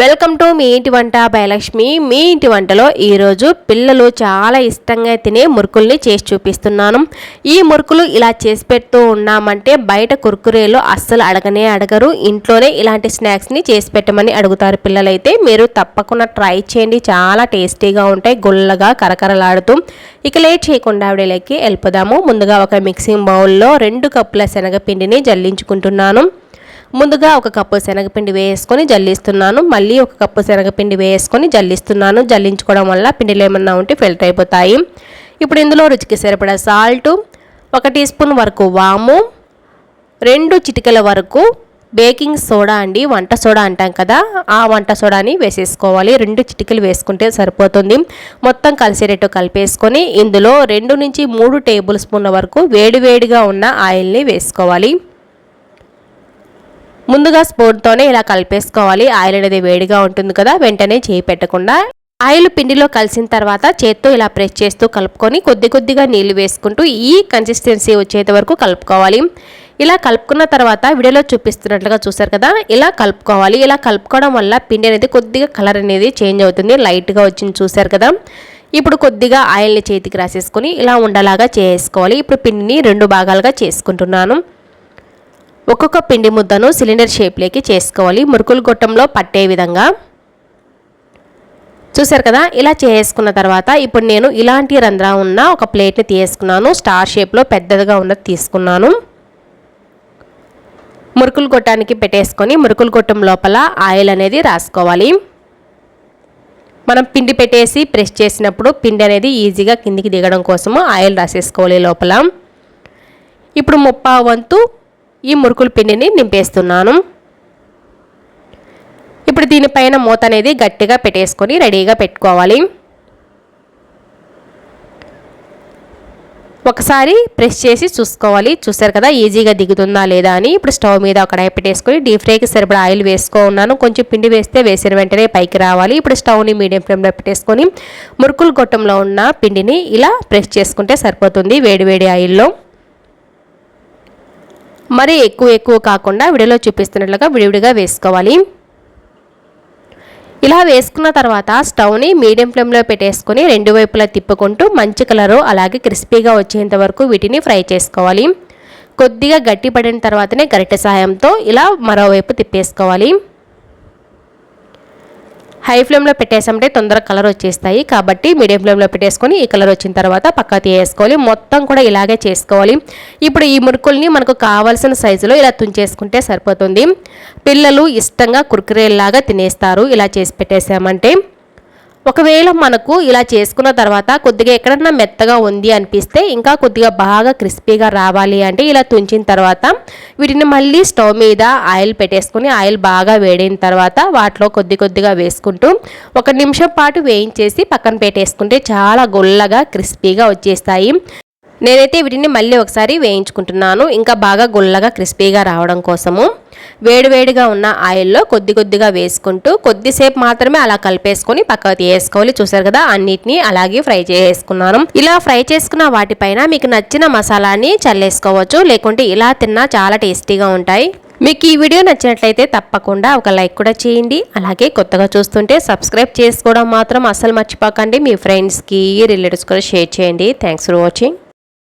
Welcome to me ఇంటి వంట భయలక్ష్మి మీ ఇంటి వంటలో ఈరోజు పిల్లలు చాలా ఇష్టంగా తినే మురుకుల్ని చేసి చూపిస్తున్నాను. ఈ మురుకులు ఇలా చేసి పెడుతూ ఉన్నామంటే బయట కుర్కురేలు అస్సలు అడగనే అడగరు. ఇంట్లోనే ఇలాంటి స్నాక్స్ని చేసి పెట్టమని అడుగుతారు పిల్లలైతే. మీరు తప్పకుండా ట్రై చేయండి. చాలా టేస్టీగా ఉంటాయి. గుల్లగా కరకరలాడుతూ. ఇక లేట్ చేయకుండా ఆవిడలోకి వెళ్ళిపోదాము. ముందుగా ఒక మిక్సింగ్ బౌల్లో రెండు కప్పుల శనగపిండిని జల్లించుకుంటున్నాను. ముందుగా ఒక కప్పు శనగపిండి వేసుకొని జల్లిస్తున్నాను. మళ్ళీ ఒక కప్పు శనగపిండి వేసుకొని జల్లిస్తున్నాను. జల్లించుకోవడం వల్ల పిండిలో ఏమన్నా ఉంటే ఫిల్టర్ అయిపోతాయి. ఇప్పుడు ఇందులో రుచికి సరిపడా సాల్ట్ ఒక టీ స్పూన్ వరకు వాము రెండు చిటికల వరకు బేకింగ్ సోడా అండి. వంట సోడా అంటాం కదా ఆ వంట సోడాని వేసేసుకోవాలి. రెండు చిటికలు వేసుకుంటే సరిపోతుంది. మొత్తం కలిసేటట్టు కలిపేసుకొని ఇందులో రెండు నుంచి మూడు టేబుల్ స్పూన్ల వరకు వేడివేడిగా ఉన్న ఆయిల్ని వేసుకోవాలి. ముందుగా స్పూన్తోనే ఇలా కలిపేసుకోవాలి. ఆయిల్ అనేది వేడిగా ఉంటుంది కదా వెంటనే చేయి పెట్టకుండా. ఆయిల్ పిండిలో కలిసిన తర్వాత చేత్తో ఇలా ప్రెస్ చేస్తూ కలుపుకొని కొద్ది కొద్దిగా నీళ్ళు వేసుకుంటూ ఈ కన్సిస్టెన్సీ వచ్చేంత వరకు కలుపుకోవాలి. ఇలా కలుపుకున్న తర్వాత వీడియోలో చూపిస్తున్నట్లుగా చూసారు కదా ఇలా కలుపుకోవాలి. ఇలా కలుపుకోవడం వల్ల పిండి అనేది కొద్దిగా కలర్ అనేది చేంజ్ అవుతుంది. లైట్గా వచ్చింది చూసారు కదా. ఇప్పుడు కొద్దిగా ఆయిల్ని చేతికి రాసేసుకొని ఇలా ఉండలాగా చేసుకోవాలి. ఇప్పుడు పిండిని రెండు భాగాలుగా చేసుకుంటున్నాను. ఒక్కొక్క పిండి ముద్దను సిలిండర్ షేప్లోకి చేసుకోవాలి. మురుకులు గొట్టంలో పట్టే విధంగా. చూసారు కదా? ఇలా చేసుకున్న తర్వాత ఇప్పుడు నేను ఇలాంటి రంధ్రం ఉన్న ఒక ప్లేట్ని తీసుకున్నాను. స్టార్ షేప్లో పెద్దదిగా ఉన్నది తీసుకున్నాను. మురుకులు గొట్టానికి పెట్టేసుకొని మురుకులు గొట్టం లోపల ఆయిల్ అనేది రాసుకోవాలి. మనం పిండి పెట్టేసి ప్రెస్ చేసినప్పుడు పిండి అనేది ఈజీగా కిందికి దిగడం కోసము ఆయిల్ రాసేసుకోవాలి లోపల. ఇప్పుడు ముప్పా వంతు ఈ మురుకుల పిండిని నింపేస్తున్నాను. ఇప్పుడు దీనిపైన మూత అనేది గట్టిగా పెట్టేసుకొని రెడీగా పెట్టుకోవాలి. ఒకసారి ప్రెస్ చేసి చూసుకోవాలి. చూసారు కదా ఈజీగా దిగుతుందా లేదా అని. ఇప్పుడు స్టవ్ మీద ఒక కడాయి పెట్టేసుకొని డీప్ ఫ్రైకి సరిపడా ఆయిల్ వేసుకో ఉన్నాను. కొంచెం పిండి వేస్తే వేసిన వెంటనే పైకి రావాలి. ఇప్పుడు స్టవ్ని మీడియం ఫ్లేమ్లో పెట్టేసుకొని మురుకులు గొట్టంలో ఉన్న పిండిని ఇలా ప్రెస్ చేసుకుంటే సరిపోతుంది వేడి వేడి ఆయిల్లో. మరీ ఎక్కువ ఎక్కువ కాకుండా విడిలో చూపిస్తున్నట్లుగా విడివిడిగా వేసుకోవాలి. ఇలా వేసుకున్న తర్వాత స్టవ్ని మీడియం ఫ్లేమ్లో పెట్టేసుకొని రెండు వైపులా తిప్పుకుంటూ మంచి కలరు అలాగే క్రిస్పీగా వచ్చేంత వరకు వీటిని ఫ్రై చేసుకోవాలి. కొద్దిగా గట్టి పడిన తర్వాతనే గరిటె సాయంతో ఇలా మరోవైపు తిప్పేసుకోవాలి. హై ఫ్లేమ్లో పెట్టేసామంటే తొందరగా కలర్ వచ్చేస్తాయి. కాబట్టి మీడియం ఫ్లేమ్లో పెట్టేసుకొని ఈ కలర్ వచ్చిన తర్వాత పక్క తీయేసుకోవాలి మొత్తం కూడా ఇలాగే చేసుకోవాలి. ఇప్పుడు ఈ మురుకుల్ని మనకు కావాల్సిన సైజులో ఇలా తుంచేసుకుంటే సరిపోతుంది. పిల్లలు ఇష్టంగా కుర్కురేలాగా తినేస్తారు. ఇలా చేసి పెట్టేసామంటే ఒకవేళ మనకు ఇలా చేసుకున్న తర్వాత కొద్దిగా ఎక్కడన్నా మెత్తగా ఉంది అనిపిస్తే ఇంకా కొద్దిగా బాగా క్రిస్పీగా రావాలి అంటే ఇలా తుంచిన తర్వాత వీటిని మళ్ళీ స్టవ్ మీద ఆయిల్ పెట్టేసుకుని ఆయిల్ బాగా వేడిన తర్వాత వాటిలో కొద్ది కొద్దిగా వేసుకుంటూ ఒక నిమిషం పాటు వేయించేసి పక్కన పెట్టేసుకుంటే చాలా గొల్లగా క్రిస్పీగా వచ్చేస్తాయి. నేనైతే వీటిని మళ్ళీ ఒకసారి వేయించుకుంటున్నాను. ఇంకా బాగా గుల్లగా క్రిస్పీగా రావడం కోసము. వేడివేడిగా ఉన్న ఆయిల్లో కొద్ది కొద్దిగా వేసుకుంటూ కొద్దిసేపు మాత్రమే అలా కలిపేసుకొని పక్కకు తీసుకోవాలి చూసారు కదా అన్నిటిని అలాగే ఫ్రై చేసుకున్నాను ఇలా ఫ్రై చేసుకున్న వాటిపైన మీకు నచ్చిన మసాలాని చల్లేసుకోవచ్చు. లేకుంటే ఇలా తిన్నా చాలా టేస్టీగా ఉంటాయి. మీకు ఈ వీడియో నచ్చినట్లయితే తప్పకుండా ఒక లైక్ కూడా చేయండి. అలాగే కొత్తగా చూస్తుంటే సబ్స్క్రైబ్ చేసుకోవడం మాత్రం అస్సలు మర్చిపోకండి. మీ ఫ్రెండ్స్కి రిలేటివ్స్ కూడా షేర్ చేయండి. Thanks for watching.